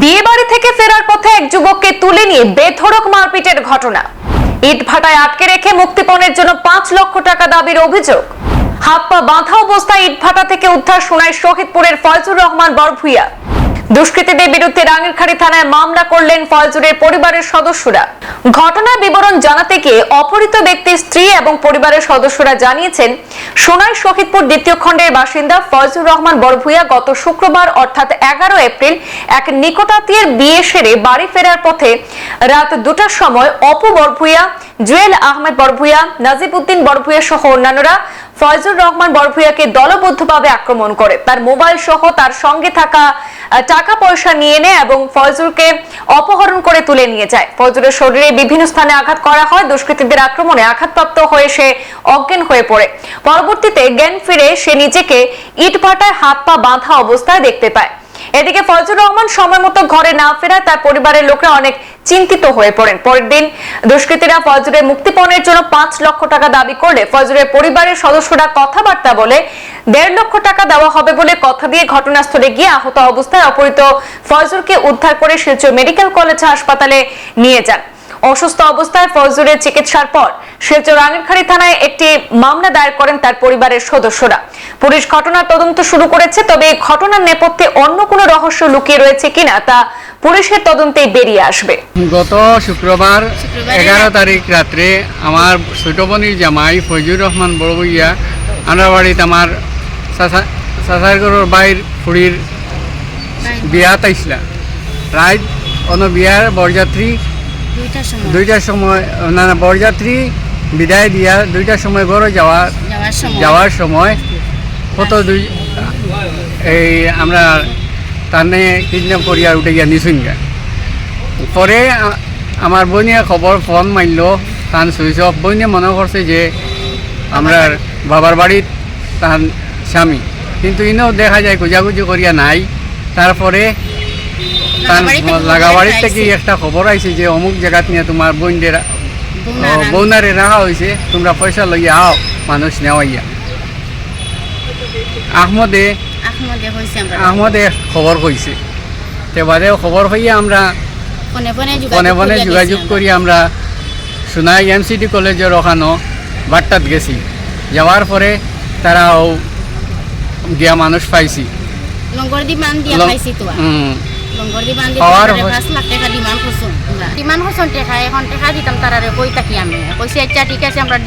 বিয়ে বাড়ি থেকে ফেরার পথে এক যুবককে তুলে নিয়ে বেধড়ক মারপিটের ঘটনা। ইট ভাটায় আটকে রেখে মুক্তিপণের জন্য পাঁচ লক্ষ টাকা দাবির অভিযোগ। হাত পা বাঁধা অবস্থায় ইট ভাটা থেকে উদ্ধার শোনায় শহীদপুরের ফয়জুর রহমান বরভুইয়া। দুষ্কৃতীদের বিরুদ্ধে রাঙ্গিরখাড়ি থানায় মামলা করলেন ফয়জুরের পরিবারের সদস্যরা। ঘটনার বিবরণ জানাতে গিয়ে অপহৃত ব্যক্তির স্ত্রী এবং পরিবারের সদস্যরা জানিয়েছেন, সোনাই শহীদপুর দ্বিতীয় খণ্ডের বাসিন্দা ফয়জুর রহমান বরভুইয়া গত শুক্রবার, অর্থাৎ এগারো এপ্রিল, এক নিকটাত্মীয়ের বিয়ে সেরে বাড়ি ফেরার পথে রাত দুটার সময় অপু বরভুইয়া জুয়েল আহমেদ বরভুইয়া নাজিবউদ্দিন বরভুইয়া সহ অন্যান্যরা ফয়জুর রহমান বরভুইয়াকে দলবদ্ধভাবে আক্রমণ করে। তার মোবাইল সহ তার সঙ্গে থাকা টাকা পয়সা নিয়ে নেয় এবং ফয়জুরকে অপহরণ করে তুলে নিয়ে যায়। ফয়জুরের শরীরে বিভিন্ন স্থানে আঘাত করা হয়। দুষ্কৃতীদের আক্রমণে আঘাতপ্রাপ্ত হয়ে সে অজ্ঞান হয়ে পড়ে। পরবর্তীতে জ্ঞান ফিরে সে নিজেকে ইটভাটায় হাত পা বাঁধা অবস্থায় দেখতে পায়। এদিকে ফয়জুর রহমান সময় মতো ঘরে না ফেরায়, তার পরিবারের লোকরা অনেক চিন্তিত হয়ে পড়েন। পরের দিন দুষ্কৃতীরা ফয়জুরের মুক্তিপণের জন্য পাঁচ লক্ষ টাকা দাবি করলে ফয়জুরের পরিবারের সদস্যরা কথাবার্তা বলে দেড় লক্ষ টাকা দেওয়া হবে বলে কথা দিয়ে ঘটনাস্থলে গিয়ে আহত অবস্থায় অপহৃত ফয়জুরকে উদ্ধার করে শিলচর মেডিকেল কলেজ হাসপাতালে নিয়ে যান। অসুস্থ অবস্থায় ফয়জুরের চিকিৎসার পর শিলচর রাঙ্গিরখাড়ি থানায় একটি মামলা দায়ের করেন তার পরিবারের সদস্যরা। পুলিশ ঘটনার তদন্ত শুরু করেছে, তবে ঘটনার নেপথ্যে অন্য কোনো রহস্য লুকিয়ে রয়েছে কিনা তা পুলিশের তদন্তেই বেরিয়ে আসবে। গত শুক্রবার এগারো তারিখ রাত্রে আমার ছোট বোনের জামাই ফৈজুর রহমান বড়বইয়া আমার বাড়িতে আমার সাসারগড়ের বাইর ফুড়ির বিয়াত আইসলা রাত অন্য বিয়ার বরযাত্রী দুইটার সময়। না না বরযাত্রী বিদায় দিয়া দুইটার সময় ঘরে যাওয়া যাওয়ার সময়। যাওয়ার সময় কত দুই এই আমরা তানে কিডন্যাপ করিয়া উঠে গিয়া নিছুন গা। পরে আমার বোনিয়া খবর ফোন মারল তান সুইচ অফ মনে করছে যে আমরা বাবার বাড়ির তার স্বামী। কিন্তু ইনেও দেখা যায় গুজাগুজি করিয়া নাই। তারপরে থেকে লাগাবাড়ির থেকে একটা খবর আইছে যে অমুক জায়গাত নিয়ে তোমার বোনদের বৌনারা- বৌনারে রাখা হয়েছে তোমরা পয়সা লইয়া আও মানুষ নেওয়াইয়া। আহমদে আহমদে খবর কইছে তে খবর হইয়া আমরা ফোনে ফোনে যোগাযোগ করি আমরা। সোনাই এমসিটি কলেজের ওখানো বাট্টাত গেছি। যাওয়ার পরে তারাও গিয়া মানুষ পাইছি। আমরা। মান দিয়া পাইছি তো। হুম, লঙ্গর দি মান দি পাওয়ার তারারে পাঁচ লাখ টাকা ডিমান্ড করছ আমরা ডিমান্ড করছ টেকা এখন টেকা দিতাম তারারে কই থাকি আমি। কইছি আচ্ছা ঠিক আছে আমরা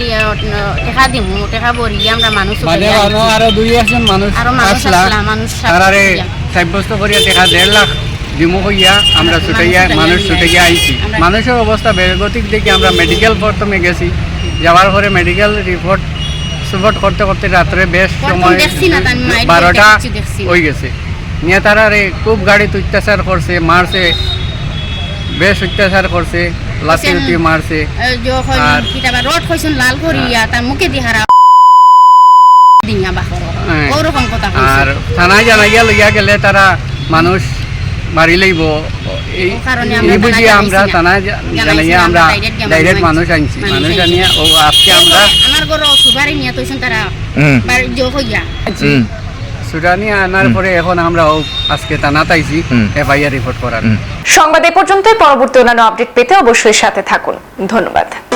টেকা দিমু টেকা ভরি আমরা মানুষ বাদে আরও আরও দুই একজন মানুষ আরও মানুষ আসলা আসলা, মানুষ তারারে সাব্যস্ত করিয়া দেখা দেড় লাখ দিমু হইয়া আমরা আমরা ছুটাইয়া মানুষ মানুষ ছুটাইয়া ছুটাইয়া আইছি। মানুষের অবস্থা বেগতিক দেখে আমরা মেডিকেল প্রথমে গেছি যাওয়ার পরে মেডিকেল রিপোর্ট সুপোর্ট করতে করতে রাত্রে বেশ সময় বারোটা। হয়ে গেছে। নিয়ে তারারে খুব গাড়ি অত্যাচার করছে মারছে বেশ অত্যাচার করছে লাঠি উঠি মারছে। আর- কিতাবা রড কইছুন লাল করিয়া তার মুখে দি হারা দিয়া বাখর হ্যাঁ। কথা আর থানায় জানাইয়া লইয়া গেলে তারা মানুষ মারি লইব। এই আমরা এই বুঝিয়ে আমরা থানায় জানাইয়া আমরা আমরা ডাইরেক্ট মানুষ মানুষ আনছি। মানুষ মানুষ আনিয়া ও আজকে আমরা আমার ঘর সুবারে নিয়ে তৈছুন তারা। বাড়ি জো হইয়া। সুরানি আনার পরে এখন আমরা ও আজকে হুম। এফআইআর রিপোর্ট করার। সংবাদ এ পর্যন্ত পরবর্তী অন্যান্য আপডেট পেতে অবশ্যই সাথে থাকুন। ধন্যবাদ।